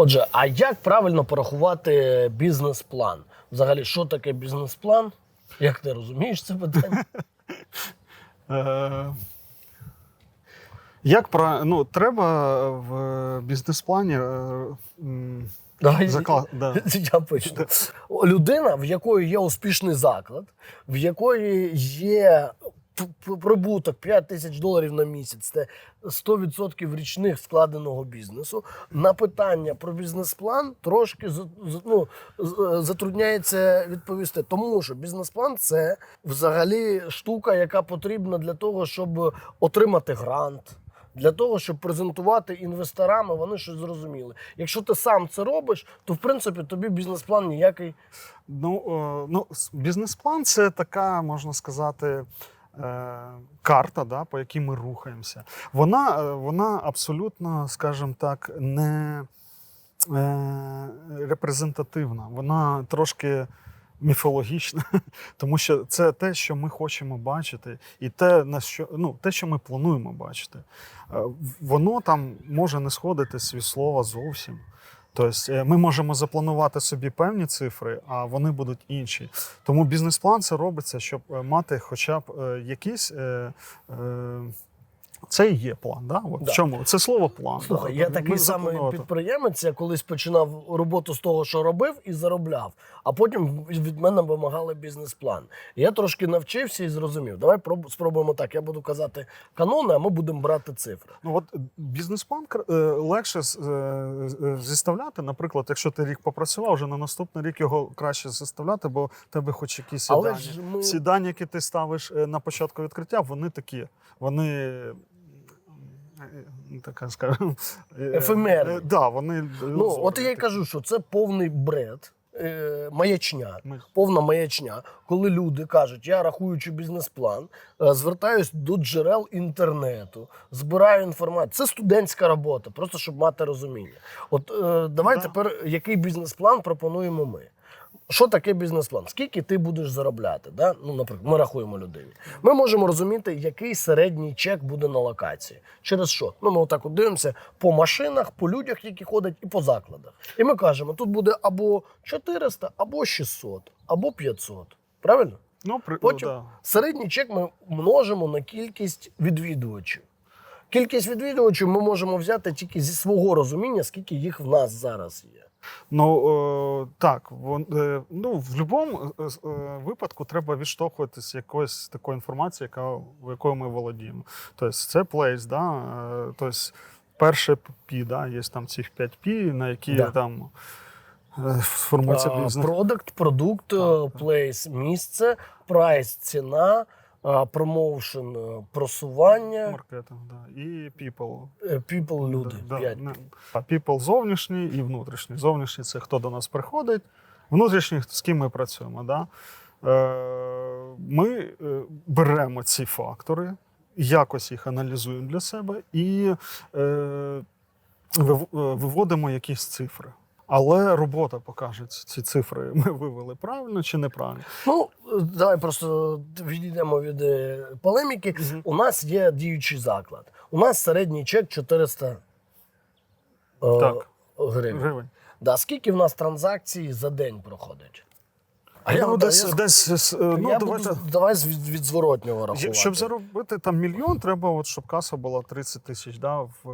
Отже, а як правильно порахувати бізнес-план? Взагалі, що таке бізнес-план? Як ти розумієш це питання? Е, Як про ну треба в бізнес-плані е, Давай закла... да. я почну. Людина, в якої є успішний заклад, в якої є прибуток 5 тисяч доларів на місяць, це 100% річних складеного бізнесу. На питання про бізнес-план трошки ну, затрудняється відповісти. Тому що бізнес-план це взагалі штука, яка потрібна для того, щоб отримати грант. Для того, щоб презентувати інвесторам, вони щось зрозуміли. Якщо ти сам це робиш, то в принципі тобі бізнес-план ніякий. Ну, е, ну, бізнес-план це така, можна сказати, карта, да, по якій ми рухаємося. Вона, е, вона абсолютно, скажімо так, не е, репрезентативна. Вона трошки міфологічна, тому що це те, що ми хочемо бачити, і те, на що, ну, те, що ми плануємо бачити. Е, Воно там може не сходитись від слова зовсім. Тобто е, ми можемо запланувати собі певні цифри, а вони будуть інші. Тому бізнес-план це робиться, щоб е, мати хоча б е, якийсь. Е, це і є план. Да? От Да. В чому? Це слово план. Слухай, да. я Ми такий самий підприємець, я колись починав роботу з того, що робив, і заробляв. А потім від мене вимагали бізнес-план. Я трошки навчився і зрозумів. Давай проб- спробуємо так. Я буду казати канони, а ми будемо брати цифри. Ну от е, бізнес-план е, легше е, зіставляти. Наприклад, якщо ти рік попрацював, вже на наступний рік його краще зіставляти, бо тебе хоч якісь дані. ми- Всі дані, які ти ставиш на початку відкриття, вони такі. Вони. Е, Така скажімо, е, Ефемерні. е, Да, вони Ну, от я й кажу, що це повний бред, е, маячня. Повна маячня, коли люди кажуть, я рахуючи бізнес-план, е, звертаюсь до джерел інтернету, збираю інформацію. Це студентська робота, просто щоб мати розуміння. От е, давай Да. тепер який бізнес-план пропонуємо ми. Що таке бізнес-план? Скільки ти будеш заробляти? Да? Ну, наприклад, ми рахуємо людині. Ми можемо розуміти, який середній чек буде на локації. Через що? Ну, ми отак от дивимося по машинах, по людях, які ходять, і по закладах. І ми кажемо, тут буде або 400, або 600, або 500. Правильно? Ну, при... Потім да. середній чек ми множимо на кількість відвідувачів. Кількість відвідувачів ми можемо взяти тільки зі свого розуміння, скільки їх в нас зараз є. Ну е, так, е, ну в будь-якому е, випадку треба відштовхуватися якоїсь такої інформації, яка в якою ми володіємо. Тобто це плейс, да? тобто перше P, да? є там цих 5 P, на які Да. там формується бізнес. Продукт, продукт, плейс, місце, прайс, ціна, промоушен, е, просування, Маркетинг, да. і people. е, people, люди. Да, да, people зовнішній і внутрішній. Зовнішній це хто до нас приходить, внутрішній з ким ми працюємо. Да? Е, ми е, беремо ці фактори, якось їх аналізуємо для себе і е, е, виводимо якісь цифри. Але робота покаже, ці- цифри ми вивели правильно чи неправильно. Ну, давай просто відійдемо від е, полеміки. У нас є діючий заклад. У нас середній чек 400 е, Так. гривень. Гривень. Да, скільки в нас транзакцій за день проходить? А ну, да, десь, я- десь, е, ну, я давайте, буду, давай від, від зворотнього рахувати. Щоб заробити там мільйон, треба, от, щоб каса була 30 тисяч да, в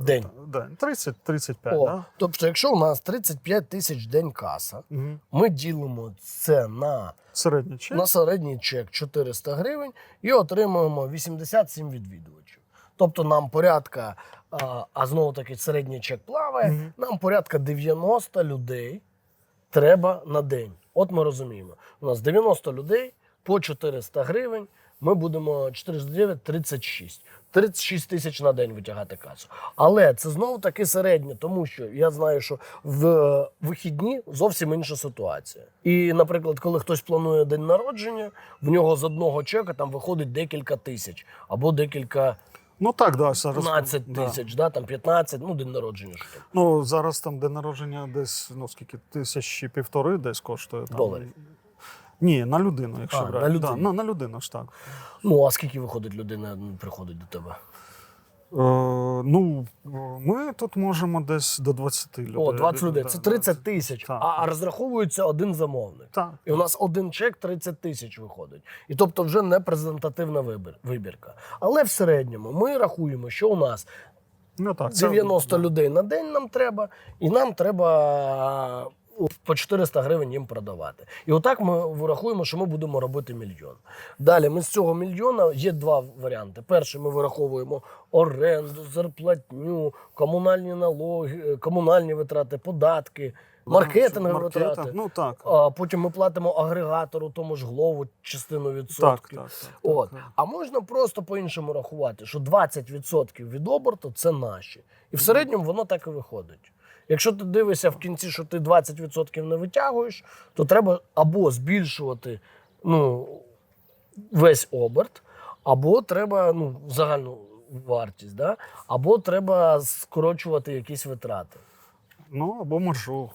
День. день. 30-35, О, да? Тобто, якщо у нас 35 тисяч день каса, Угу. ми ділимо це на, Середній чек. на середній чек 400 гривень і отримуємо 87 відвідувачів. Тобто нам порядка, а, а знову таки середній чек плаває, Мгм. нам порядка 90 людей треба на день. От ми розуміємо, у нас 90 людей по 400 гривень. Ми будемо 409 36. 36 тисяч на день витягати касу. Але це знову таки середнє, тому що я знаю, що в е, вихідні зовсім інша ситуація. І, наприклад, коли хтось планує день народження, в нього з одного чека там виходить декілька тисяч або декілька Ну так, да, зараз. 15 да. тисяч, да, там 15, ну день народження. Що там. Ну, зараз там день народження десь, ну скільки, тисячі півтори десь коштує. Там. Доларів. Ні, на людину, якщо А, брати. на Да, на, на людину ж так. Ну, а скільки виходить людина приходить до тебе? Е, ну, е, ми тут можемо десь до 20 людей. О, 20 людей. Це 30 тисяч. Так. А розраховується один замовник. Так. І у нас один чек 30 тисяч виходить. І тобто вже не презентативна вибір, вибірка. Але в середньому ми рахуємо, що у нас Ну, так, це- 90 да. людей на день нам треба, і нам треба по 400 гривень їм продавати. І отак ми вирахуємо, що ми будемо робити мільйон. Далі ми з цього мільйона є два варіанти. Перший ми вираховуємо оренду, зарплатню, комунальні налоги, е, комунальні витрати, податки, маркетингові Маркетинг, витрати. Ну так. А потім ми платимо агрегатору, тому ж голову частину відсотків. Так, так, так, От. так. А можна просто по-іншому рахувати, що 20% від оберту це наші. І в середньому воно так і виходить. Якщо ти дивишся в кінці, що ти 20% не витягуєш, то треба або збільшувати ну, весь оберт, або треба ну, загальну вартість, да? або треба скорочувати якісь витрати. Ну, або маржу.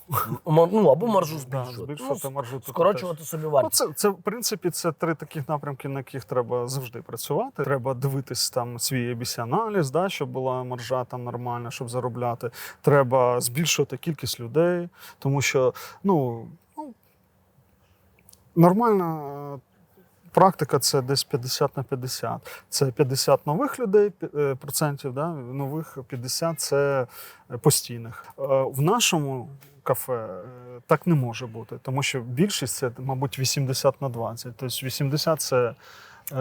Ну, або маржу Да, збільшувати. збільшувати ну, маржу скорочувати собі Ну, це, це, в принципі, це три таких напрямки, на яких треба завжди працювати. Треба дивитись там свій ABC-аналіз, да, щоб була маржа там нормальна, щоб заробляти. Треба збільшувати кількість людей, тому що ну, ну нормальна. Практика це десь 50 на 50. Це 50 нових людей, е, процентів, да? нових 50 це е, постійних. Е, В нашому кафе так не може бути, тому що більшість це, мабуть, 80 на 20. Тобто 80 це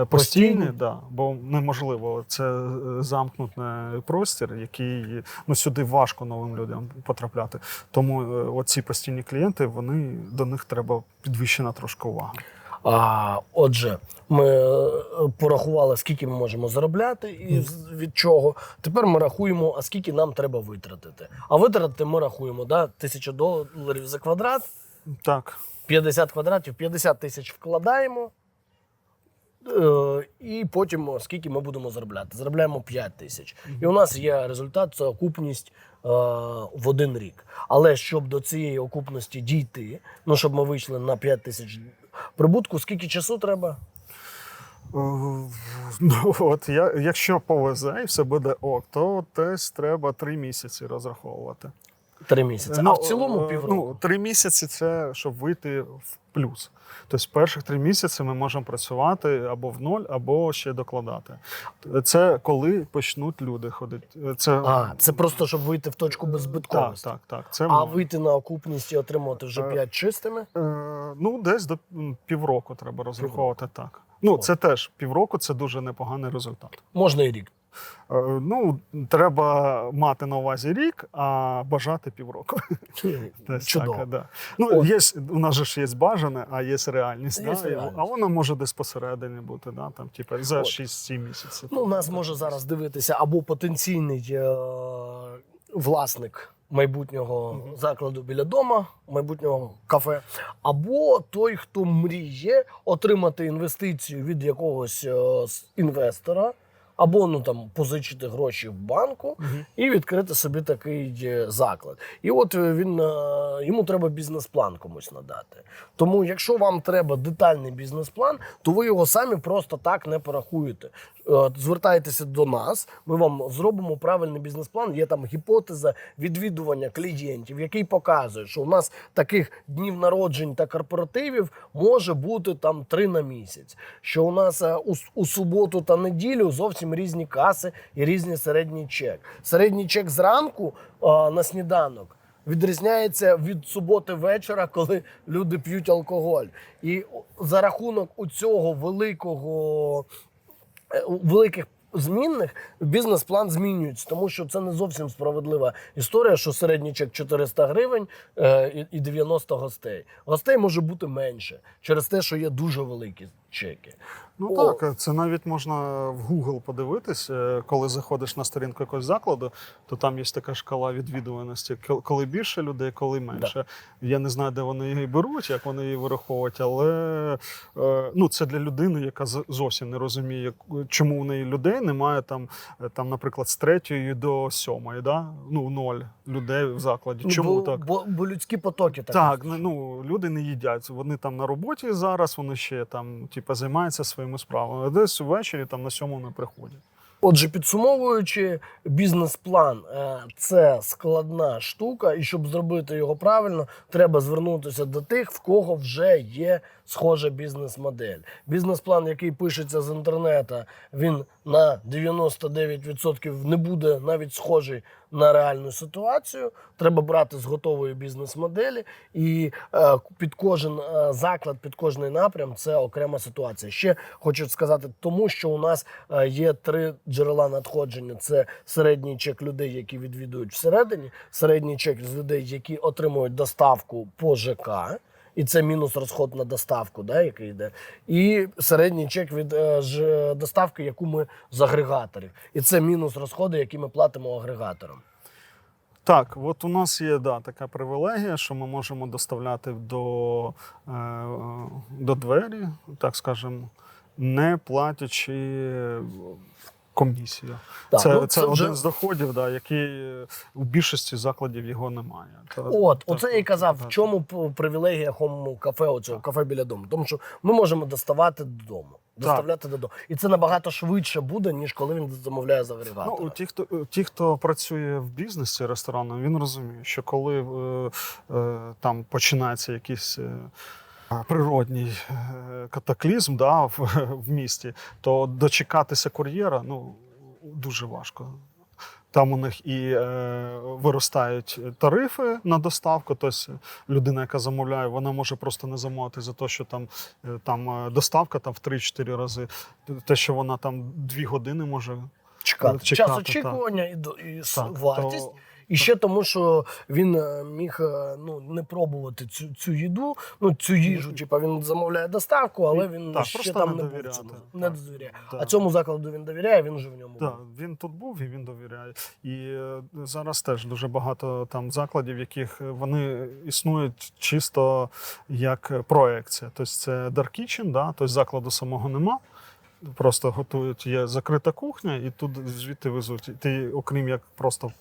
постійні, да, бо неможливо. Це замкнутий простір, який ну, сюди важко новим людям потрапляти. Тому оці постійні клієнти, вони до них треба підвищена трошки увага. А, отже, ми е, порахували, скільки ми можемо заробляти і від чого. Тепер ми рахуємо, а скільки нам треба витратити. А витратити ми рахуємо, да? тисяча доларів за квадрат, Так. 50 квадратів, 50 тисяч вкладаємо. Е, і потім скільки ми будемо заробляти. Заробляємо 5 тисяч. І у нас є результат це окупність е, в один рік. Але щоб до цієї окупності дійти, ну щоб ми вийшли на 5 тисяч прибутку, скільки часу треба? Е, Ну, от я, якщо повезе і все буде ок, то десь треба три місяці розраховувати. Три місяці. Ну, а в цілому е, півроку. Ну, три місяці це щоб вийти в плюс. Тобто, перших три місяці ми можемо працювати або в ноль, або ще докладати. Це коли почнуть люди ходити. Це а, це просто щоб вийти в точку так, беззбитковості. так, так. Це А вийти на окупність і отримувати вже Е, 5 чистими. Е, ну, десь до півроку треба розраховувати так. Ну, це теж півроку це дуже непоганий результат. Можна і рік. Е, Ну, треба мати на увазі рік, а бажати півроку. Чудово. Так, да. Ну, є, у нас же ж є бажане, а є реальність. Да, реальність. А вона може десь посередині бути, да, там, типу, за От. 6-7 місяців. Ну, нас може зараз дивитися або потенційний е- власник майбутнього закладу біля дома, майбутнього кафе, або той, хто мріє отримати інвестицію від якогось е- інвестора, або ну там позичити гроші в банку Мгм. і відкрити собі такий е, заклад. І от е, він е, йому треба бізнес-план комусь надати. Тому, якщо вам треба детальний бізнес-план, то ви його самі просто так не порахуєте. Звертайтеся до нас, ми вам зробимо правильний бізнес-план. Є там гіпотеза відвідування клієнтів, який показує, що у нас таких днів народжень та корпоративів може бути там три на місяць. Що у нас у, у суботу та неділю зовсім різні каси і різний середній чек. Середній чек зранку е, на сніданок. Відрізняється від суботи вечора, коли люди п'ють алкоголь. І за рахунок у цього великого е, великих змінних бізнес-план змінюється, тому що це не зовсім справедлива історія, що середній чек 400 гривень е, і 90 гостей. Гостей може бути менше через те, що є дуже великі чеки. Ну О. так, це навіть можна в Google подивитись, е, коли заходиш на сторінку якогось закладу, то там є така шкала відвідуваності, коли більше людей, коли менше. Я не знаю, де вони її беруть, як вони її вираховують, але е, ну, це для людини, яка зовсім не розуміє, чому у неї людей немає там, е, там, наприклад, з третьої до сьомої, да? ну, ноль людей в закладі. Чому бо, так? Бо, бо людські потоки так. Так, ну, ну люди не їдять. Вони там на роботі зараз, вони ще там, типу, займаються своїми справами. А десь ввечері там на сьому не приходять. Отже, підсумовуючи, бізнес-план е, це складна штука, і щоб зробити його правильно, треба звернутися до тих, в кого вже є схожа бізнес-модель. Бізнес-план, який пишеться з інтернету, він на 99% не буде навіть схожий на реальну ситуацію. Треба брати з готової бізнес-моделі, і е, під кожен е, заклад, під кожний напрям це окрема ситуація. Ще хочу сказати, тому що у нас е, є три джерела надходження: це середній чек людей, які відвідують всередині, середній чек з людей, які отримують доставку по ЖК. І це мінус розход на доставку, да, який йде, і середній чек від е, ж, доставки, яку ми з агрегаторів. І це мінус розходи, які ми платимо агрегаторам. Так, от у нас є да, така привілегія, що ми можемо доставляти до, е, до двері, так скажемо, не платячи комісію. Так, це ну, це, це вже- один з доходів, да, який е, у більшості закладів його немає. Та- От, так, оце я і казав, так, в чому привілегія хому кафе, оцього кафе біля дому. Тому що ми можемо доставати додому. Доставляти додому. І це набагато швидше буде, ніж коли він замовляє з агрегатора. Ну, ті, хто, ті, хто працює в бізнесі ресторанному, він розуміє, що коли е, е, там починається якийсь. Е, Природній е, катаклізм да, в, в місті, то дочекатися кур'єра ну, дуже важко. Там у них і е, виростають тарифи на доставку. Тобто людина, яка замовляє, вона може просто не замовити за те, що там, е, там е, доставка там, в 3-4 рази. Те, що вона там 2 години може чекати. чекати, Час так. очікування і, і с- Так, вартість. то- І ще тому, що він е, міг е, ну, не пробувати цю, цю їду, ну цю їжу. Типа він замовляє доставку, але він Так, ще там не був. цьому. Не довіряє. А цьому закладу він довіряє, він вже в ньому. Так, він тут був і він довіряє. І е, зараз теж дуже багато там закладів, яких вони існують чисто як проекція. Тобто це Dark Kitchen, да? тобто закладу самого нема. Просто готують, є закрита кухня, і тут звідти везуть. Ти, окрім як просто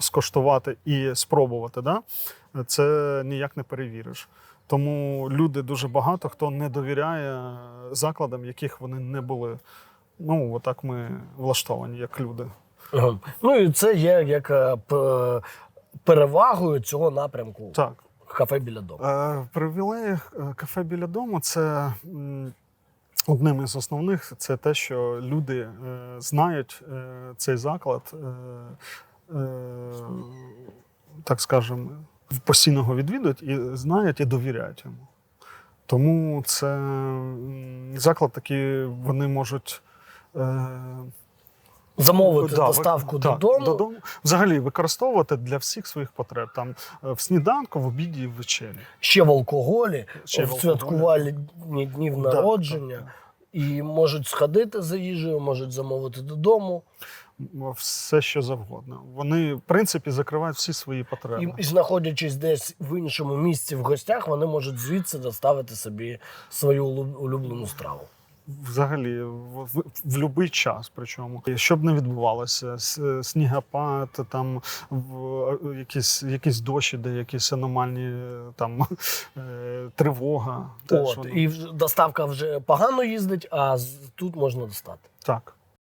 скоштувати і спробувати, да? це ніяк не перевіриш. Тому люди дуже багато хто не довіряє закладам, яких вони не були. Ну, отак ми влаштовані, як люди. Ага. Ну і це є як е, перевагою цього напрямку Так. кафе біля дому. Е, привілеї е, кафе біля дому це одним із основних це те, що люди е, знають е, цей заклад, е, е, так скажемо, постійно відвідують і знають і довіряють йому. Тому це заклад такий, вони можуть. Е, Замовити Да, ви- доставку так, додому. Взагалі використовувати для всіх своїх потреб. Там е, в сніданку, в обіді і в вечері. ще в алкоголі, Ще в святкувальні днів Да, народження. так, так. І можуть сходити за їжею, можуть замовити додому. Все, що завгодно. Вони, в принципі, закривають всі свої потреби. І, і знаходячись десь в іншому місці в гостях, вони можуть звідси доставити собі свою улюблену страву. Взагалі, в, в, в будь-який час. Причому, щоб не відбувалося, снігопад, там в, якісь, якісь дощі, де якісь аномальні там е, тривога. От, і вже доставка вже погано їздить, а тут можна достати. Так.